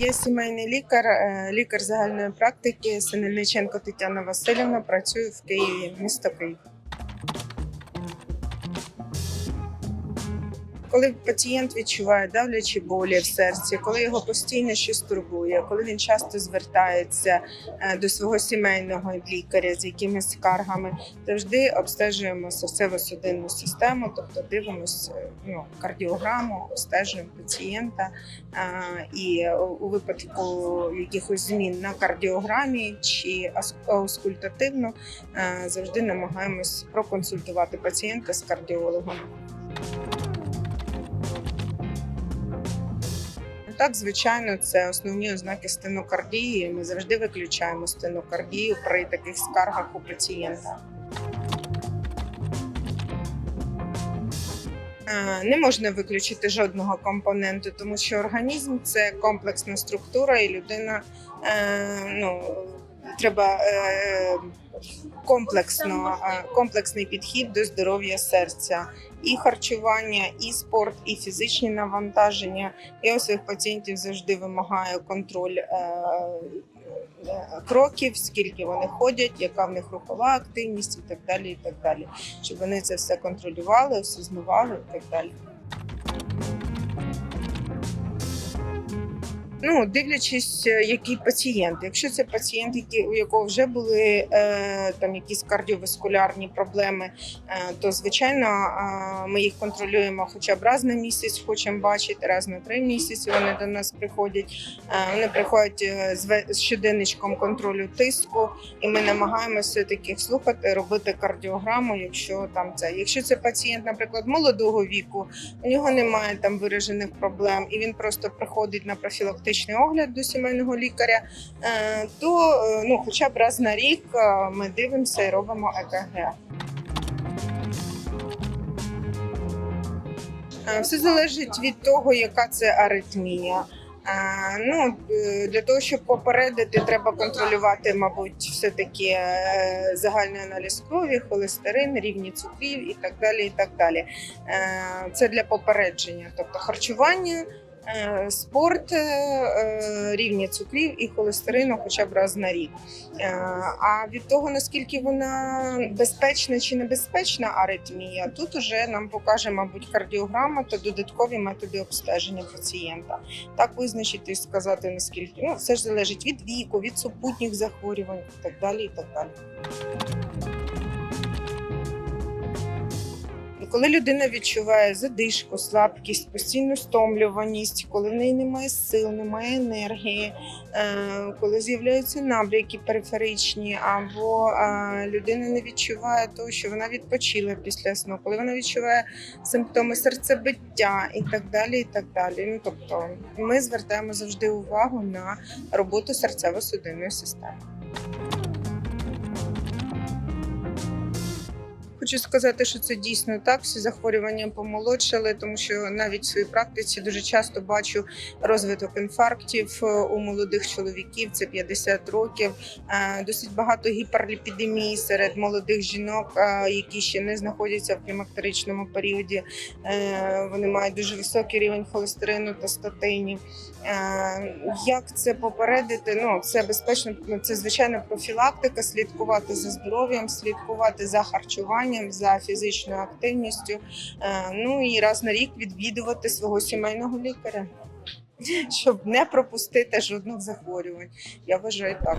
Є сімейний лікар, е, лікар загальної практики Синельниченко Тетяна Васильівна. Працюю в Києві, місто Київ. Коли пацієнт відчуває давлячі болі в серці, коли його постійно щось турбує, коли він часто звертається е, до свого сімейного лікаря з якимись скаргами, завжди обстежуємо серцево-судинну систему, тобто дивимося ну, кардіограму, обстежуємо пацієнта. Е, І у випадку якихось змін на кардіограмі чи аускультативно е, завжди намагаємось проконсультувати пацієнта з кардіологом. Так, звичайно, це основні ознаки стенокардії. Ми завжди виключаємо стенокардію при таких скаргах у пацієнта. Не можна виключити жодного компоненту, тому що організм це комплексна структура, і людина е, ну, треба е, комплексно, е, комплексний підхід до здоров'я серця. І харчування, і спорт, і фізичні навантаження. Я у своїх пацієнтів завжди вимагаю контроль е, кроків, скільки вони ходять, яка в них рухова активність і так далі. І так далі. Щоб вони це все контролювали, осознавали і так далі. Ну, дивлячись, е, який пацієнт. Якщо це пацієнт, який, у якого вже були е, там якісь кардіоваскулярні проблеми, е, то звичайно е, ми їх контролюємо хоча б раз на місяць, хочемо бачити, раз на три місяці вони до нас приходять. Е, вони приходять е, з щоденничком контролю тиску, і ми намагаємося таких слухати, робити кардіограму, якщо там це. Якщо це пацієнт, наприклад, молодого віку, у нього немає там виражених проблем, і він просто приходить на профілактичний огляд до сімейного лікаря, е, то е, ну, хоча б раз на рік е, ми дивимося і робимо ЕКГ. Все залежить від того, яка це аритмія. Ну, для того, щоб попередити, треба контролювати, мабуть, все-таки е, загальний аналіз крові, холестерин, рівні цукрів і так далі. І так далі. Це для попередження, тобто харчування, спорт, е, е, рівні цукрів і холестерину хоча б раз на рік. Е, А від того, наскільки вона безпечна чи небезпечна аритмія, тут уже нам покаже, мабуть, кардіограма та додаткові методи обстеження пацієнта. Так визначити і сказати, наскільки ну, все ж залежить від віку, від супутніх захворювань і так далі. І так далі. Коли людина відчуває задишку, слабкість, постійну стомлюваність, коли в неї немає сил, немає енергії, е, коли з'являються набряки периферичні, або е, людина не відчуває того, що вона відпочила після сну, коли вона відчуває симптоми серцебиття і так далі. І так далі. Ну, тобто ми звертаємо завжди увагу на роботу серцево-судинної системи. Хочу сказати, що це дійсно так. Всі захворювання помолодшали, тому що навіть в своїй практиці дуже часто бачу розвиток інфарктів е, у молодих чоловіків. Це 50 років. Е, Досить багато гіперліпідемії серед молодих жінок, е, які ще не знаходяться в клімактеричному періоді. Вони мають дуже високий рівень холестерину та статинів. Як це попередити? Ну це безпечно. Це звичайно профілактика, слідкувати за здоров'ям, слідкувати за харчуванням, за фізичною активністю. Е, Ну і раз на рік відвідувати свого сімейного лікаря, щоб не пропустити жодних захворювань. Я вважаю так.